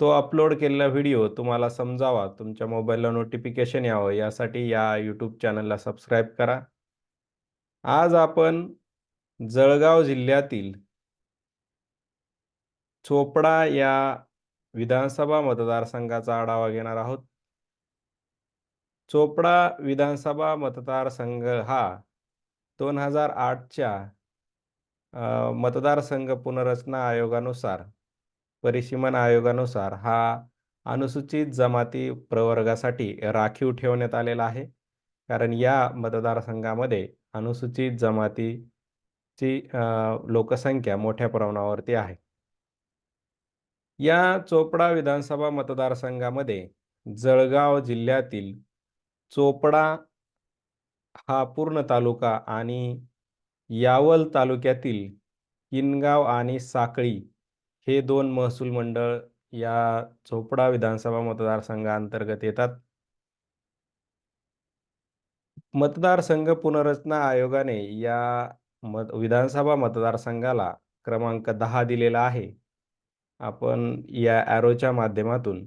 तो अपलोड केलेला व्हिडिओ तुम्हाला समजावा. तुमच्या मोबाईलला नोटिफिकेशन यावं. यासाठी या यूट्यूब चॅनलला सबस्क्राईब करा. आज आपण जळगाव जिल्ह्यातील चोपडा या विधानसभा मतदारसंघाचा आढावा घेणार आहोत. चोपडा विधानसभा मतदारसंघ हा दोन हजार आठच्या मतदारसंघ पुनर्रचना आयोगानुसार परिसीमन आयोगानुसार हा अनुसूचित जमाती प्रवर्गासाठी राखीव ठेवण्यात आलेला आहे. कारण या मतदारसंघामध्ये अनुसूचित जमातीची लोकसंख्या मोठ्या प्रमाणावरती आहे. या चोपडा विधानसभा मतदारसंघामध्ये जळगाव जिल्ह्यातील चोपडा हा पूर्ण तालुका आणि यावल तालुक्यातील किनगाव आणि साकळी हे दोन महसूल मंडळ या चोपडा विधानसभा मतदारसंघाअंतर्गत येतात. मतदारसंघ पुनर्रचना आयोगाने या मत विधानसभा मतदारसंघाला क्रमांक दहा दिलेला आहे. आपण या ॲरोच्या माध्यमातून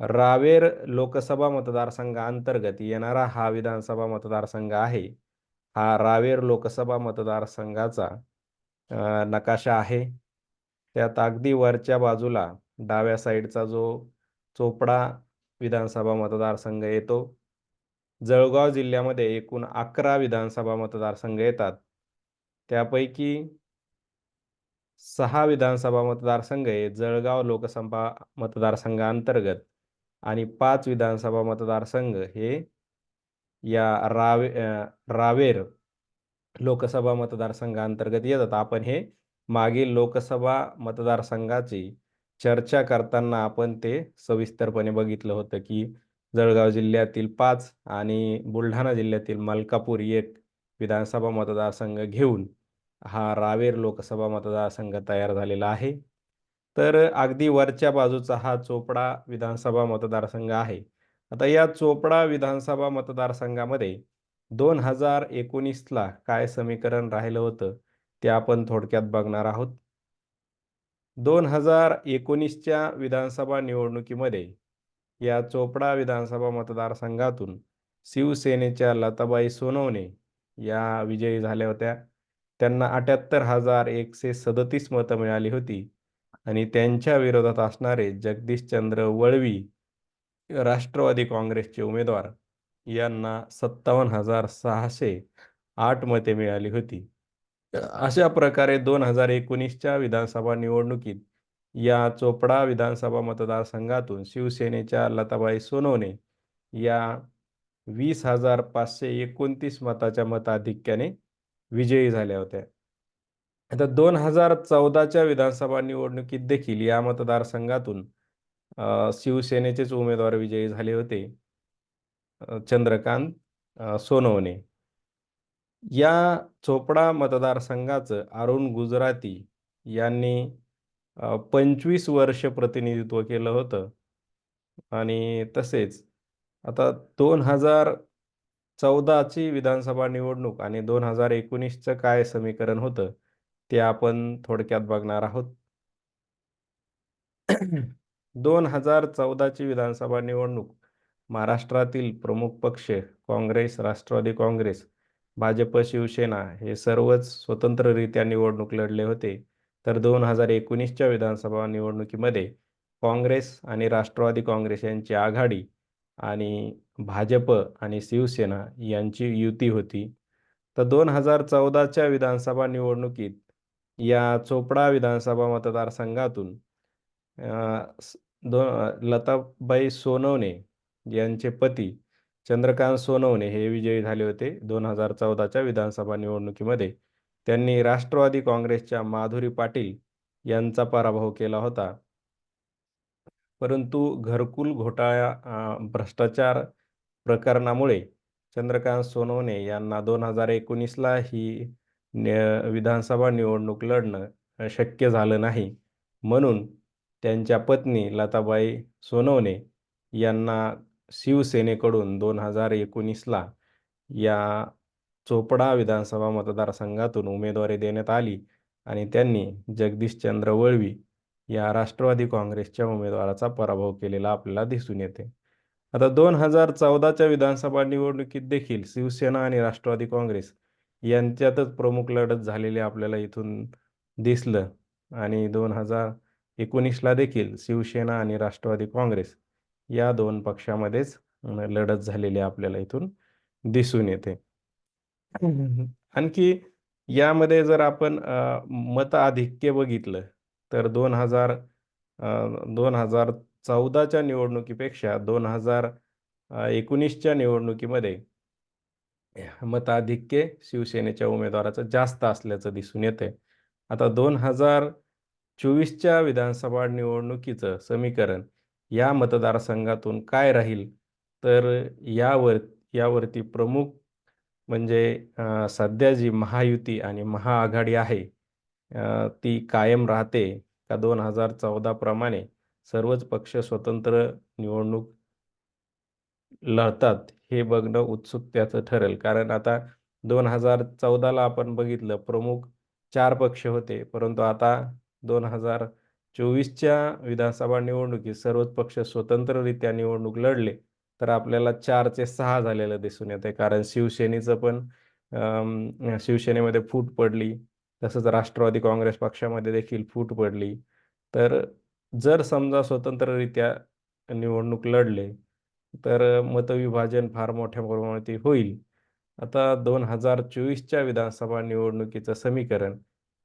रावेर लोकसभा मतदारसंघाअंतर्गत येणारा हा विधानसभा मतदारसंघ आहे. हा रावेर लोकसभा मतदारसंघाचा नकाशा आहे. त्यात अगदी वरच्या बाजूला डाव्या साईडचा जो चोपडा विधानसभा मतदारसंघ येतो जळगाव जिल्ह्यामध्ये एकूण अकरा विधानसभा मतदारसंघ येतात. त्यापैकी सहा विधानसभा मतदारसंघ हे जळगाव लोकसभा मतदारसंघाअंतर्गत आणि पाच विधानसभा मतदारसंघ हे या रावे रावेर लोकसभा मतदारसंघाअंतर्गत येतात. आपण हे मागील लोकसभा मतदारसंघाची चर्चा करताना आपण ते सविस्तरपणे बघितलं होतं की जळगाव जिल्ह्यातील पाच आणि बुलढाणा जिल्ह्यातील मलकापूर एक विधानसभा मतदारसंघ घेऊन हा रावेर लोकसभा मतदारसंघ तयार झालेला आहे. तर अगदी वरच्या बाजूचा हा चोपडा विधानसभा मतदारसंघ आहे. आता या चोपडा विधानसभा मतदारसंघामध्ये दोन हजार एकोणीसला काय समीकरण राहिलं होतं? ते आपण थोडक्यात बघणार आहोत. दोन हजार एकोणीसच्या विधानसभा निवडणुकीमध्ये या चोपडा विधानसभा मतदारसंघातून शिवसेनेच्या लताबाई सोनवणे या विजयी झाल्या होत्या. त्यांना अठ्याहत्तर हजार एकशे सदतीस मतं मिळाली होती आणि त्यांच्या विरोधात असणारे जगदीशचंद्र वळवी राष्ट्रवादी काँग्रेसचे उमेदवार यांना सत्तावन्न हजार सहाशे आठ मते मिळाली होती. अशा प्रकारे दोन हजार एकोणीसच्या विधानसभा निवडणुकीत या चोपडा विधानसभा मतदारसंघातून शिवसेनेच्या लताबाई सोनवणे या वीस हजार पाचशे एकोणतीस मताच्या मताधिक्याने विजयी झाल्या होत्या. आता दोन हजार चौदाच्या विधानसभा निवडणुकीत देखील या मतदारसंघातून शिवसेनेचेच उमेदवार विजयी झाले होते चंद्रकांत सोनवणे. या चोपडा मतदारसंघाचं अरुण गुजराती यांनी पंचवीस वर्ष प्रतिनिधित्व केलं होतं. आणि तसेच आता दोन हजार चौदाची विधानसभा निवडणूक आणि दोन हजार एकोणीसचं काय समीकरण होतं ते आपण थोडक्यात बघणार आहोत. दोन हजार चौदाची विधानसभा निवडणूक महाराष्ट्रातील प्रमुख पक्ष काँग्रेस राष्ट्रवादी काँग्रेस भाजप शिवसेना हे सर्वच स्वतंत्ररित्या निवडणूक लढले होते. तर दोन हजार एकोणीसच्या विधानसभा निवडणुकीमध्ये काँग्रेस आणि राष्ट्रवादी काँग्रेस यांची आघाडी आणि भाजप आणि शिवसेना यांची युती होती. तर दोन हजार चौदाच्या विधानसभा निवडणुकीत या चोपडा विधानसभा मतदारसंघातून दो लताबाई सोनवणे यांचे पती चंद्रकांत सोनवणे हे विजयी झाले होते दोन हजार चौदाच्या विधानसभा निवडणुकीमध्ये त्यांनी राष्ट्रवादी काँग्रेसच्या माधुरी पाटील यांचा पराभव केला होता परंतु घरकुल घोटाळा भ्रष्टाचार प्रकरणामुळे चंद्रकांत सोनवणे यांना दोन हजार एकोणीसला ही विधानसभा निवडणूक लढणं शक्य झालं नाही. म्हणून त्यांच्या पत्नी लताबाई सोनवणे यांना शिवसेनेकडून दोन हजार एकोणीसला या चोपडा विधानसभा मतदारसंघातून उमेदवारी देण्यात आली आणि त्यांनी जगदीशचंद्र वळवी या राष्ट्रवादी काँग्रेसच्या उमेदवाराचा पराभव केलेला आपल्याला दिसून येते. आता दोन हजार चौदाच्या विधानसभा निवडणुकीत देखील शिवसेना आणि राष्ट्रवादी काँग्रेस यांच्यातच प्रमुख लढत झालेली आपल्याला इथून दिसलं आणि दोन हजार एकोणीसला देखील शिवसेना आणि राष्ट्रवादी काँग्रेस या दोन पक्षामध्येच लढत झालेली आपल्याला इथून दिसून येते. आणखी यामध्ये जर आपण मताधिक्य बघितलं तर दोन हजार दोन हजार चौदाच्या निवडणुकीपेक्षा 2019च्या निवडणुकीमध्ये मताधिक्य शिवसेनेच्या उमेदवाराचं जास्त असल्याचं दिसून येतंय. आता 2024च्या विधानसभा निवडणुकीचं समीकरण या मतदारसंघातून काय राहील? तर यावर यावरती प्रमुख म्हणजे सध्या जी महायुती आणि महाआघाडी आहे ती कायम राहते का 2014 प्रमाणे सर्वच पक्ष स्वतंत्र निवडणूक लढतात हे बघणं उत्सुकतेचं ठरेल. कारण आता 2014ला आपण बघितलं प्रमुख चार पक्ष होते. परंतु आता दोन हजार 2024च्या विधानसभा निवडणुकीत सर्वच पक्ष स्वतंत्ररित्या निवडणूक लढले, तर आपल्याला चारचे सहा झालेलं दिसून येते कारण शिवसेनेचं पण शिवसेनेमध्ये फूट पडली. तसंच राष्ट्रवादी काँग्रेस पक्षामध्ये देखील फूट पडली. तर जर समजा स्वतंत्ररित्या निवडणूक लढले, तर मतविभाजन फार मोठ्या प्रमाणात होईल. आता 2024च्या विधानसभा निवडणुकीचं समीकरण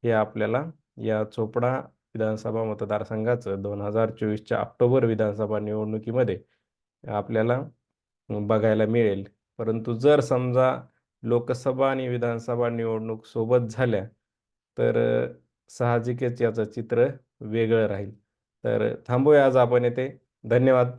हे आपल्याला या चोपडा विधानसभा मतदारसंघाचं 2024च्या ऑक्टोबर विधानसभा निवडणुकीमध्ये आपल्याला बघायला मिळेल. परंतु जर समजा लोकसभा आणि विधानसभा निवडणूक सोबत झाल्या, तर साहजिकच याचं चित्र वेगळं राहील. तर थांबूया आज आपण येथे. धन्यवाद.